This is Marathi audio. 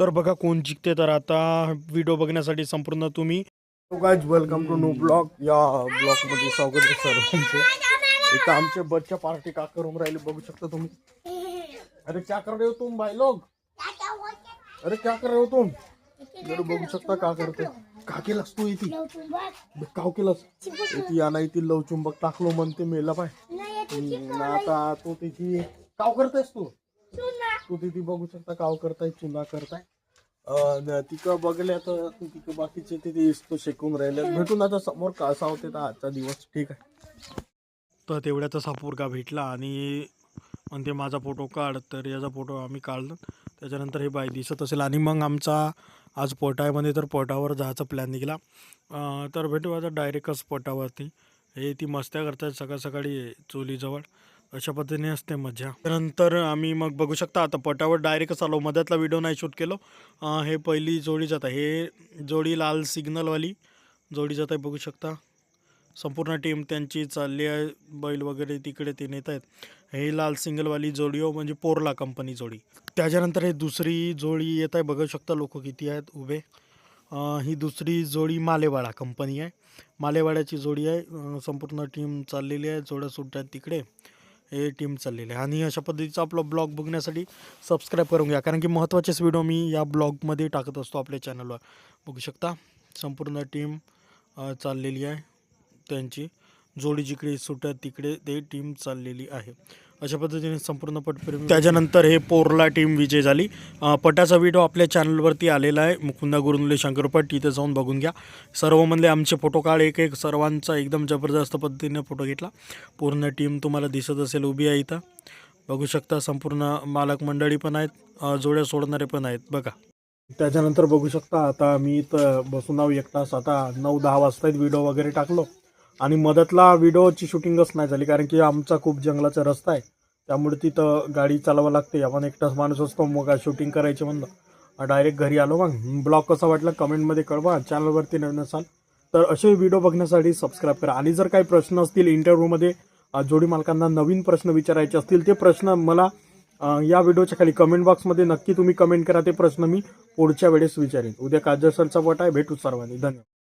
तर बघा कोण जिंकते. तर आता व्हिडिओ बघण्यासाठी संपूर्ण तुम्ही guys welcome to no blog या ब्लॉगमध्ये स्वागत आहे सर्वांचे. इथं आमचे बच्चा पार्टी का करून राहिले बघू शकता तुम्ही. अरे क्या कर रहे हो तुम भाई लोग? अरे क्या कर रहे हो तुम? इकडे बघू शकता का करते का केलास तू इथे. काव केलास इथे याला इथे लव चुंबक टाकलो म्हणते मेला पाय आता तू तिथे काव करतेस तू? तू तिथे बघू शकता काव करताय चुना करताय. अं, तिकडं बघल्या तर तिकडं बाकीचे तिथे तो शेकून राहिले. भेटून आता समोर कासा होते तर आजचा दिवस ठीक आहे. तर तेवढ्याचा हा भेटला आणि म्हणते माझा फोटो काढ. तर याचा फोटो आम्ही काढलो. त्याच्यानंतर हे बाई दिसत असेल आणि मग आमचा आज पोटामध्ये तर पोटावर जायचा प्लॅन निघाला. तर भेटू आता डायरेक्टच पोटावरती. हे ती मस्त्या करतात सकाळ सकाळी चोलीजवळ. अशा पद्धतीने असते मजा त्यानंतर आम्ही मग बघू शकता आता पटावर डायरेक्टच आलो मध्यातला व्हिडिओ नाही शूट केलो. हे पहिली जोडी जात आहे. हे जोडी लाल सिग्नलवाली जोडी जात आहे बघू शकता. संपूर्ण टीम त्यांची चालली आहे. बैल वगैरे तिकडे ते नेत आहेत. हे लाल सिंगलवाली जोडी हो म्हणजे पोरला कंपनी जोडी. त्याच्यानंतर हे दुसरी जोडी येत आहे बघू शकता लोक किती आहेत उभे. ही दुसरी जोडी मालेवाडा कंपनी आहे. मालेवाड्याची जोडी आहे. संपूर्ण टीम चाललेली आहे जोड्या सुट्ट्या आहेत तिकडे. हे टीम चाललेली आहे. आणि अशा पद्धतीचा आपला ब्लॉग बघण्यासाठी सबस्क्राईब करून घ्या. कारण की महत्त्वाचेच व्हिडिओ मी या ब्लॉगमध्ये टाकत असतो आपल्या चॅनलवर बघू शकता संपूर्ण टीम चाललेली आहे त्यांची. जोडी जिकडे सुटत तिकडे ते टीम चाललेली आहे. अशा पद्धतीने संपूर्ण पटप्रेमी त्याच्यानंतर हे पोरला टीम विजय झाली. पटाचा व्हिडिओ आपल्या चॅनलवरती आलेला आहे. मुकुंदा गुरुंदले शंकरपट तिथे जाऊन बघून घ्या. सर्व म्हणले आमचे फोटो काढ एक एक सर्वांचा एकदम जबरदस्त पद्धतीने फोटो घेतला. पूर्ण टीम तुम्हाला दिसत असेल उभी आहे इथं. बघू शकता संपूर्ण मालक मंडळी पण आहेत जोड्या सोडणारे पण आहेत. बघा. त्याच्यानंतर बघू शकता आता मी इथं बसून आहो एक तास. आता नऊ दहा वाजता व्हिडिओ वगैरे टाकलो. आणि मदतला व्हिडिओची शूटिंगच नाही झाली कारण की आमचा खूप जंगलाचा रस्ता आहे. त्यामुळे तिथं गाडी चालवावं लागते. आपण एकटाच माणूस असतो मग शूटिंग करायचे म्हणलं. डायरेक्ट घरी आलो मग. ब्लॉग कसा वाटला कमेंटमध्ये कळवा. चॅनलवरती नवीन असाल तर असे व्हिडिओ बघण्यासाठी सबस्क्राईब करा. आणि जर काही प्रश्न असतील इंटरव्ह्यूमध्ये जोडी मालकांना नवीन प्रश्न विचारायचे असतील ते प्रश्न मला या व्हिडिओच्या खाली कमेंट बॉक्समध्ये नक्की तुम्ही कमेंट करा. ते प्रश्न मी पुढच्या वेळेस विचारेन. उद्या काजसरचा पट आहे. भेटू सर्वांनी. धन्यवाद.